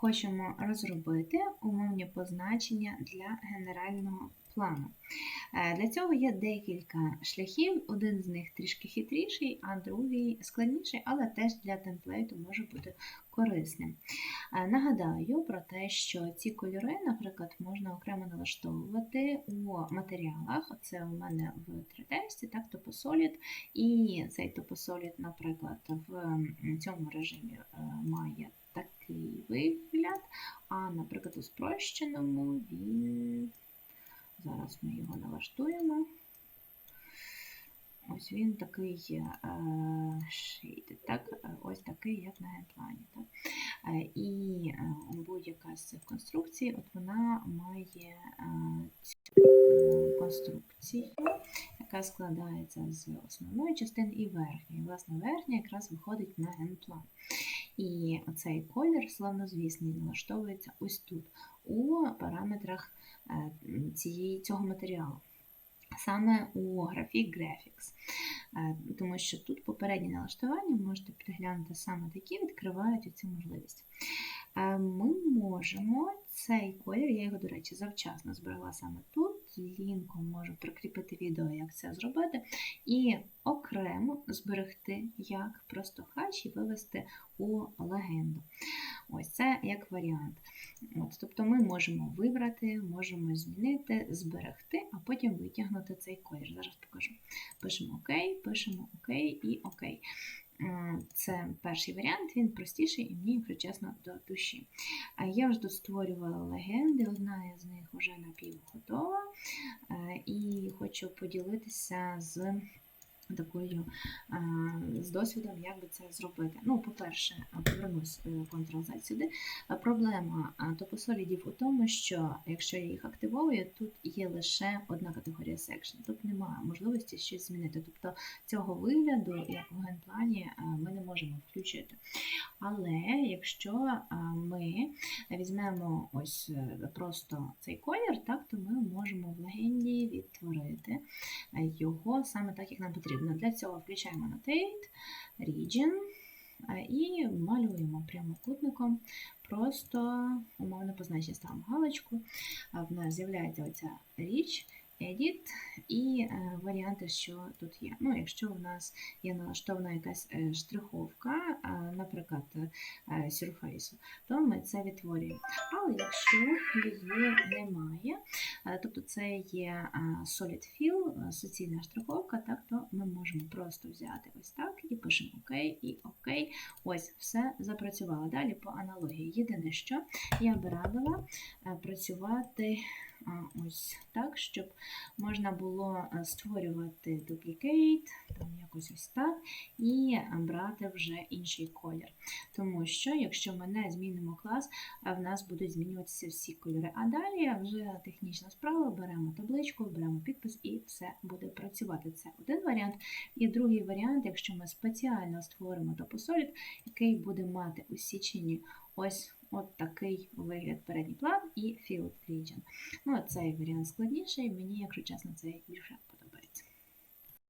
хочемо розробити умовні позначення для генерального плану. Е, Для цього є декілька шляхів. Один з них трішки хитріший, а другий складніший, але теж для темплейту може бути корисним. Е, Нагадаю про те, що ці кольори, наприклад, можна окремо налаштовувати у матеріалах. Це у мене в 3D, так, Toposolid. І цей Toposolid, наприклад, в цьому режимі е, має такий вигляд, а, наприклад, у спрощеному він. Зараз ми його налаштуємо. Ось він такий shaded, так, ось такий, як на генплані. Так. Е, І е, будь-яка з цих конструкцій, от вона має е, цю конструкцію, яка складається з основної частини і верхньої. Власне, верхня якраз виходить на генплан. І оцей колір, славнозвісний, налаштовується ось тут, у параметрах е, цієї, цього матеріалу. Саме у графік Graphics. Е, Тому що тут попередні налаштування, можете переглянути саме такі, відкривають цю можливість. Е, Ми можемо цей колір, я його, до речі, завчасно зберегла саме тут. Лінком можу прикріпити відео, як це зробити, і окремо зберегти як просто хач і вивести у легенду. Ось це як варіант. От, тобто ми можемо вибрати, можемо змінити, зберегти, а потім витягнути цей колір. Зараз покажу. Пишемо ОК, пишемо ОК і ОК. Це перший варіант, він простіший і мені, якщо чесно, до душі. Я вже тут створювала легенди, одна з них вже напівготова. Е, І хочу поділитися з такою з досвідом, як би це зробити. Ну, по-перше, повернусь е, Ctrl-Z сюди. Проблема а, топосолідів у тому, що якщо я їх активовую, тут є лише одна категорія section. Тут немає можливості щось змінити. Тобто цього вигляду, як в генплані, ми не можемо включити. Але якщо ми візьмемо ось е, просто цей колір, так, то ми можемо в легенді відтворити е, його саме так, як нам потрібно. Для цього включаємо Annotate, Region е, і малюємо прямокутником просто умовно позначення ставимо галочку. В нас з'являється оця річ, Edit і е, варіанти, що тут є. Ну, Якщо у нас є налаштована якась е, штриховка, е, наприклад, Surface, то ми це відтворюємо. Але якщо її немає, тобто це є Solid Fill, суцільна штриховка, так, то ми можемо просто взяти ось так і пишемо ОК і ОК. Ось, все запрацювало. Далі по аналогії. Єдине, що я би радила працювати ось так, щоб можна було е, створювати duplicate, там якось ось так, і брати вже інший колір. Тому що, якщо ми не змінимо клас, в нас будуть змінюватися всі кольори. А далі вже технічна справа, беремо табличку, беремо підпис і все буде працювати. Це один варіант. І другий варіант, якщо ми спеціально створимо топосолід, який буде мати у січені ось от такий вигляд передній план і Field Region. Ну, цей варіант складніший, мені, якщо чесно, це більше